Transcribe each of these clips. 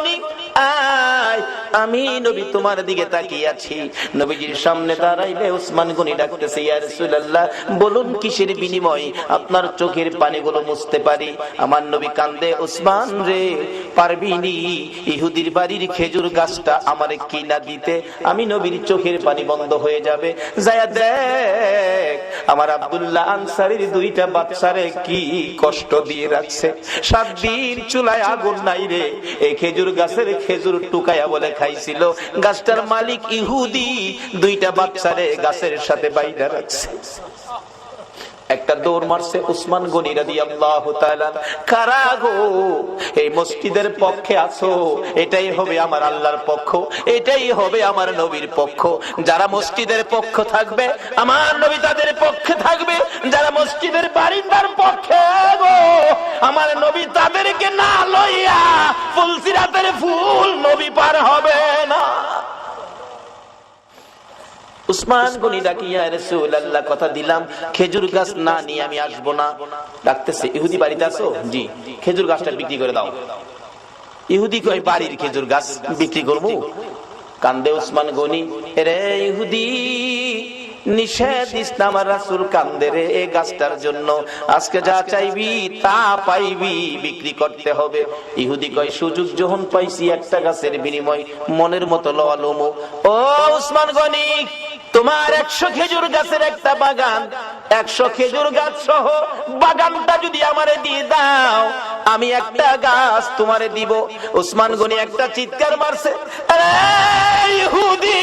গনি আয় আমি নবী তোমার দিকে তাকিয়ে আছি নবীজির সামনে দাঁড়াইলে উসমান গনি ডাকতেছে, ইয়া রাসূলুল্লাহ, বলুন কিসের বিনিময় আপনার চোখের পানিগুলো মুছতে পারি? আমার নবী কান্দে উসমান রে পারবিনি ইহুদির বাড়ির খেজুর গাছটা আমারে কিনা দিতে, আমি নবীর চোখের পানি বন্ধ হয়ে যাবে। যায়া দেখ, আমার আব্দুল্লাহ আনসারির দুইটা বাচ্চারে কি কষ্ট দিয়ে রাখছে। সাত দিন চুলায় আগুন নাই রে এই খেজুর গাছের খেজুর টুকায়া বলে খাইছিল গাছটার মালিক ইহুদি, দুইটা বাচ্চারে গাছের সাথে বাইরে রাখছে। একটা দৌড় মারছে উসমান গনি রাদি আল্লাহ কারা গো? এই মসজিদের পক্ষে আছো? এটাই হবে আমার আল্লাহর পক্ষ, এটাই হবে আমার নবীর পক্ষ। যারা মসজিদের পক্ষ থাকবে, আমার নবী তাদের পক্ষে থাকবে। যারা মসজিদের বারিন্দার পক্ষে গো, আমার নবী তাদেরকে না লইয়া ফুলসিরাতের ফুল নবী পার হবে না। খেজুর গাছ না নিয়ে আমি আসব না। ডাকতেছে, ইহুদি বাড়িতে আসো জি। খেজুর গাছটা বিক্রি করে দাও। ইহুদি কয়, বাড়ির খেজুর গাছ বিক্রি করব? কান্দে উসমান গনি রে ইহুদি নিষেধ ইসলাম রাসুল গাছটার জন্য। আজকে যা চাইবি তা পাইবি বিক্রি করতে হবে। ইহুদি কয় সুযোগ যখন পাইছি একটা গাছের বিনিময় মনের মতো ও উসমান গনি তোমার একশো খেজুর গাছের একটা বাগান একশো খেজুর গাছ সহ বাগানটা যদি আমারে দিয়ে দাও আমি একটা গাছ তোমারে দিব। উসমান গনি একটা চিৎকার মারছে ইহুদি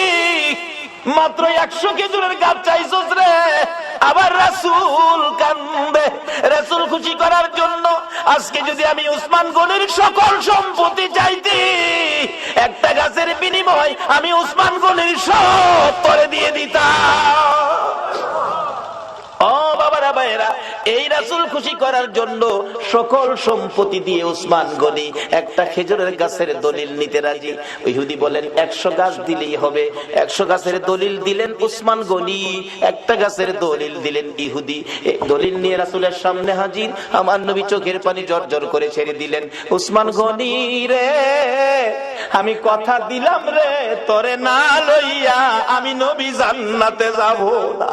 মাত্র একশো খেজুরের গাছ চাইছস রে। আবার রাসুল কান্দে রাসুল খুশি করার জন্য আজকে যদি আমি উসমান গনির সকল সম্পত্তি চাইতি একটা গাছের বিনিময় আমি উসমান গনির সব করে দিয়ে দিতাম। ভাইয়েরা, এই রাসুল খুশি করার জন্য সকল সম্পত্তি দিয়ে উসমান গনি একটা খেজুরের গাছের দলিল নিতে রাজি। ইহুদি বলেন, একশো গাছ দিলেই হবে। একশো গাছের দলিল দিলেন উসমান গনি, একটা গাছের দলিল দিলেন ইহুদি। দলিল নিয়ে রাসুলের সামনে হাজির, আমার নবী চোখের পানি জর্জর করে ছেড়ে দিলেন। উসমান গনি রে, আমি কথা দিলাম রে, তরে না লইয়া আমি নবী জান্নাতে যাব না।